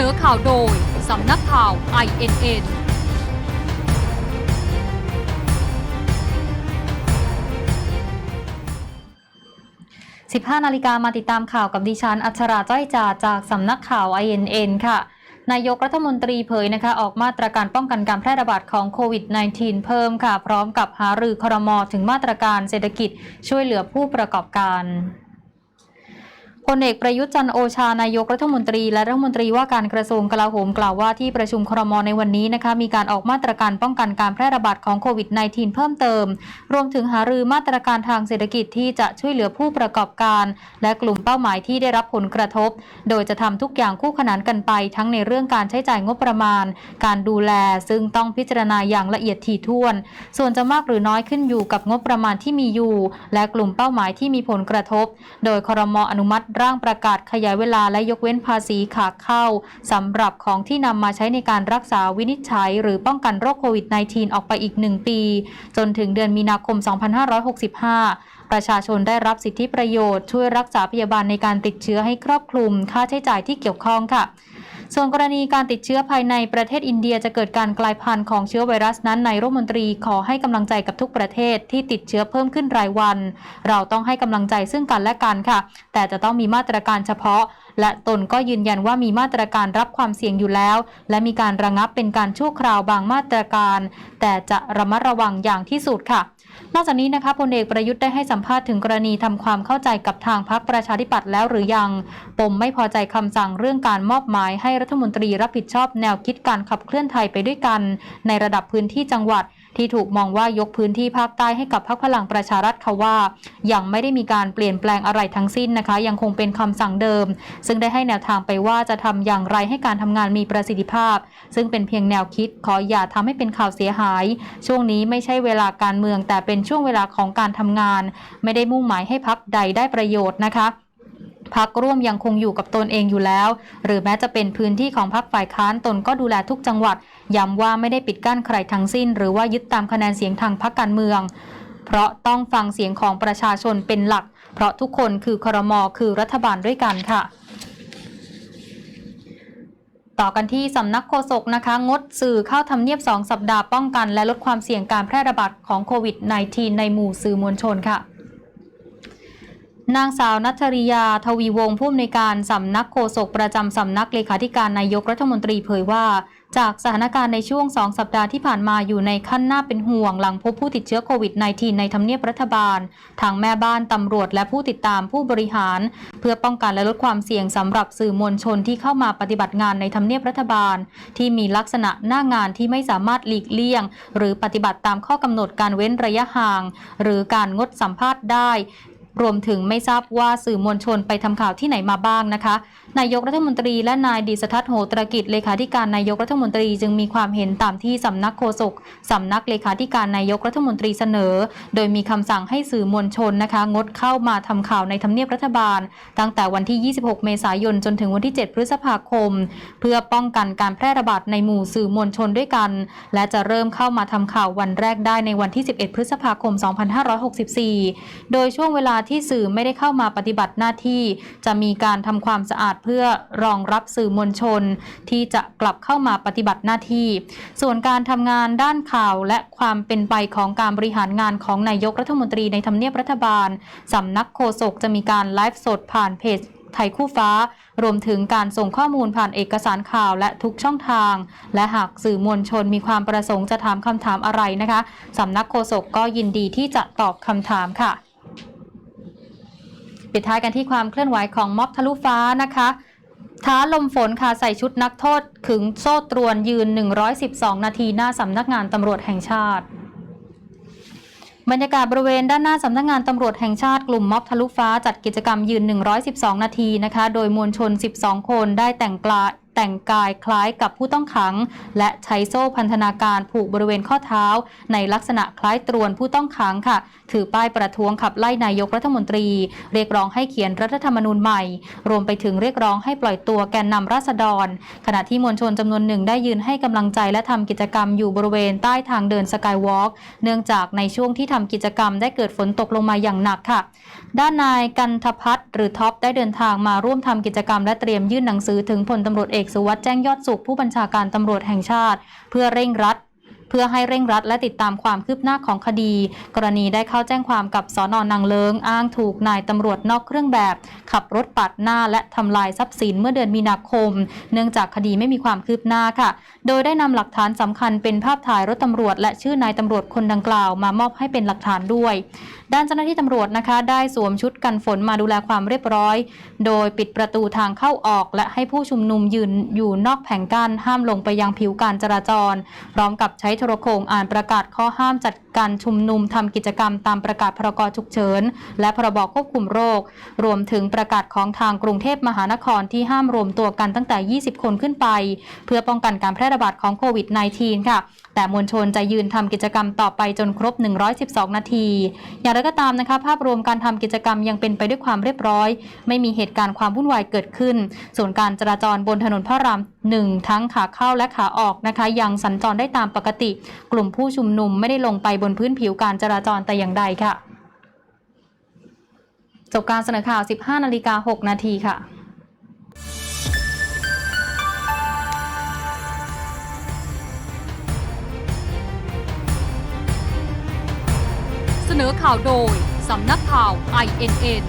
นอข่าวโดย สำนักข่าว INN 15 นาฬิกามาติดตามข่าวกับดิฉัน อัชราจ้อยจ่าจากสำนักข่าว INN ค่ะ นายกรัฐมนตรีเผยนะคะ ออกมาตรการป้องกันการแพร่ระบาดของโควิด -19 เพิ่มค่ะ พร้อมกับหารือครมถึงมาตรการเศรษฐกิจช่วยเหลือผู้ประกอบการ พลเอกประยุทธ์จันโอชานายกรัฐมนตรี และรัฐมนตรีว่าการกระทรวงกลาโหมกล่าวว่าที่ประชุมครมในวันนี้นะคะมีการออกมาตรการป้องกันการแพร่ระบาดของโควิด -19 เพิ่มเติม รวมถึงหารือมาตรการทางเศรษฐกิจที่จะช่วยเหลือผู้ประกอบการ และกลุ่มเป้าหมายที่ได้รับผลกระทบ โดยจะทำทุกอย่างคู่ขนานกันไป ทั้งในเรื่องการใช้จ่ายงบประมาณ การดูแล ซึ่งต้องพิจารณาอย่างละเอียดถี่ถ้วน ส่วนจะมากหรือน้อยขึ้นอยู่กับงบประมาณที่มีอยู่ และกลุ่มเป้าหมายที่มีผลกระทบ โดยครมอนุมัติร่างประกาศขยายเวลาและยกเว้นภาษีขาเข้าสำหรับของที่นำมาใช้ในการรักษาวินิจฉัย หรือป้องกันโรคโควิด -19 ออกไปอีก 1 ปี จนถึงเดือนมีนาคม 2565 ประชาชนได้รับสิทธิประโยชน์ช่วยรักษาพยาบาลในการติดเชื้อให้ครอบคลุมค่าใช้จ่ายที่เกี่ยวข้องค่ะ ส่วนกรณีการติดเชื้อภายในประเทศอินเดียจะเกิดการกลายพันธุ์ของเชื้อไวรัสนั้นนายรัฐมนตรีขอให้กำลังใจกับทุกประเทศที่ติดเชื้อเพิ่มขึ้นรายวัน เราต้องให้กำลังใจซึ่งกันและกันค่ะ แต่จะต้องมีมาตรการเฉพาะ และตนก็ยืนยันว่ามีมาตรการรับความเสี่ยงอยู่แล้ว และมีการระงับเป็นการชั่วคราวบางมาตรการ แต่จะระมัดระวังอย่างที่สุดค่ะ นอกจากนี้นะคะพลเอกประยุทธ์ได้ให้สัมภาษณ์ถึงกรณีทำความเข้าใจกับทางพรรคประชาธิปัตย์แล้วหรือยัง ปมไม่พอใจคำสั่งเรื่องการมอบหมายให้รัฐมนตรีรับผิดชอบแนวคิดการขับเคลื่อนไทยไปด้วยกัน ในระดับพื้นที่จังหวัด ที่ถูกมองว่ายกพื้นที่ภาคใต้ให้กับพรรคพลังประชารัฐเขาว่า ยังไม่ได้มีการเปลี่ยนแปลงอะไรทั้งสิ้นนะคะ ยังคงเป็นคำสั่งเดิม ซึ่งได้ให้แนวทางไปว่าจะทำอย่างไรให้การทำงานมีประสิทธิภาพ ซึ่งเป็นเพียงแนวคิดขออย่าทำให้เป็นข่าวเสียหาย ช่วงนี้ไม่ใช่เวลาการเมือง แต่เป็นช่วงเวลาของการทำงาน ไม่ได้มุ่งหมายให้พักใดได้ประโยชน์นะคะ พักร่วมยังคงอยู่กับตนเองอยู่แล้ว หรือแม้จะเป็นพื้นที่ของพักฝ่ายค้านตนก็ดูแลทุกจังหวัดย้ำว่าไม่ได้ปิดกั้นใครทั้งสิ้น หรือว่ายึดตามคะแนนเสียงทางพักการเมือง เพราะต้องฟังเสียงของประชาชนเป็นหลัก เพราะทุกคนคือครมคือรัฐบาลด้วยกันค่ะต่อกันที่สำนักโฆษกนะคะ งดสื่อเข้าทำเนียบ 2 สัปดาห์ป้องกัน และลดความเสี่ยงการแพร่ระบาดของโควิด -19 ในหมู่สื่อมวลชนค่ะ นางสาวนัทริยาทวีวงศ์ผู้อำนวยการสำนักโฆษกประจำสำนักเลขาธิการนายกรัฐมนตรีเผยว่า จากสถานการณ์ในช่วง 2 สัปดาห์ที่ผ่านมาอยู่ในขั้นน่าเป็นห่วงหลังพบผู้ติดเชื้อโควิด -19 ในทำเนียบรัฐบาล ทางแม่บ้านตำรวจและผู้ติดตามผู้บริหาร เพื่อป้องกันและลดความเสี่ยงสำหรับสื่อมวลชนที่เข้ามาปฏิบัติงานในทำเนียบรัฐบาล ที่มีลักษณะหน้างานที่ไม่สามารถหลีกเลี่ยง หรือปฏิบัติตามข้อกำหนดการเว้นระยะห่าง หรือการงดสัมภาษณ์ได้ รวมถึงไม่ทราบว่าสื่อมวลชนไปทำข่าวที่ไหนมาบ้างนะคะ นายกรัฐมนตรีและนายดิษทัศน์โหตรกิจเลขาธิการนายกรัฐมนตรีจึงมีความเห็นตามที่สำนักโฆษกสำนักเลขาธิการนายกรัฐมนตรีเสนอ โดยมีคำสั่งให้สื่อมวลชนนะคะ งดเข้ามาทำข่าวในทำเนียบรัฐบาล ตั้งแต่วันที่ 26 เมษายนจนถึงวันที่ 7 พฤษภาคม เพื่อป้องกันการแพร่ระบาดในหมู่สื่อมวลชนด้วยกัน และจะเริ่มเข้ามาทำข่าววันแรกได้ในวันที่ 11 พฤษภาคม 2564 โดยช่วงเวลาที่สื่อไม่ได้เข้ามาปฏิบัติหน้าที่ จะมีการทำความสะอาดเพื่อรองรับสื่อมวลชน ที่จะกลับเข้ามาปฏิบัติหน้าที่ ส่วนการทำงานด้านข่าวและความเป็นไปของการบริหารงานของนายกรัฐมนตรีในทำเนียบรัฐบาลสำนักโฆษกจะมีการไลฟ์สดผ่านเพจไทยคู่ฟ้า รวมถึงการส่งข้อมูลผ่านเอกสารข่าวและทุกช่องทาง และหากสื่อมวลชนมีความประสงค์จะถามคำถามอะไรนะคะสำนักโฆษกก็ยินดีที่จะตอบคำถามค่ะ ปิดท้ายกันที่ความเคลื่อนไหวของม็อบทะลุฟ้านะคะท้าลมฝนค่ะใส่ชุดนักโทษขึงโซ่ตรวนยืน 112 นาทีหน้าสำนักงานตำรวจแห่งชาติ บรรยากาศบริเวณด้านหน้าสำนักงานตำรวจแห่งชาติกลุ่มม็อบทะลุฟ้าจัดกิจกรรมยืน 112 นาทีนะคะ โดยมวลชน 12 คนได้แต่งกลา แต่งกายคล้ายกับผู้ต้องขัง และใช้โซ่พันธนาการผูกบริเวณข้อเท้า ในลักษณะคล้ายตรวนผู้ต้องขังค่ะ ถือป้ายประท้วงขับไล่นายกรัฐมนตรี เรียกร้องให้เขียนรัฐธรรมนูญใหม่ รวมไปถึงเรียกร้องให้ปล่อยตัวแกนนำราษฎร ขณะที่มวลชนจำนวนหนึ่งได้ยืนให้กำลังใจและทำกิจกรรมอยู่บริเวณใต้ทางเดินสกายวอล์กเนื่องจากในช่วงที่ทำกิจกรรมได้เกิดฝนตกลงมาอย่างหนักค่ะ ด้านนายกันทพัฒน์หรือท็อปได้เดินทางมาร่วมทำกิจกรรมและเตรียมยื่นหนังสือถึงพลตำรวจเอกอกสุวัสด์แจ้งยอดสุขผู้บัญชาการตำรวจแห่งชาติ เพื่อเร่งรัด เพื่อให้เร่งรัดและติดตามความคืบหน้าของคดี กรณีได้เข้าแจ้งความกับสอนอนนางเลิงอ้างถูกนายตำรวจนอกเครื่องแบบ ขับรถปาดหน้าและทำลายทรัพย์สินเมื่อเดือนมีนาคม เนื่องจากคดีไม่มีความคืบหน้าค่ะ โดยได้นำหลักฐานสำคัญเป็นภาพถ่ายรถตำรวจ และชื่อนายตำรวจคนดังกล่าวมามอบให้เป็นหลักฐานด้วย ด้านเจ้าหน้าที่ตำรวจนะคะ ได้สวมชุดกันฝนมาดูแลความเรียบร้อย โดยปิดประตูทางเข้าออก และให้ผู้ชุมนุมยืนอยู่นอกแผงกั้นห้ามลงไปยังผิวการจราจร พร้อมกับใช้โทรโขงอ่านประกาศข้อห้ามจัดการชุมนุมทำกิจกรรมตามประกาศพรกฉุกเฉิน และพรบควบคุมโรค รวมถึงประกาศของทางกรุงเทพมหานครที่ห้ามรวมตัวกันตั้งแต่ 20 คนขึ้นไป เพื่อป้องกันการแพร่ระบาดของโควิด -19 ค่ะแต่มวลชนจะยืนทำกิจกรรมต่อไปจนครบ 112 นาที อย่างไรก็ตามนะคะภาพรวมการทำกิจกรรมยังเป็นไปด้วยความเรียบร้อย ไม่มีเหตุการณ์ความวุ่นวายเกิดขึ้น ส่วนการจราจรบนถนนพระรามหนึ่งทั้งขาเข้าและขาออกนะคะ ยังสัญจรได้ตามปกติกลุ่มผู้ชุมนุมไม่ได้ลงไปบนพื้นผิวการจราจรแต่อย่างใดค่ะ จบการเสนอข่าว 15นาฬิกา6นาทีค่ะเสนอข่าวโดย สำนักข่าว INN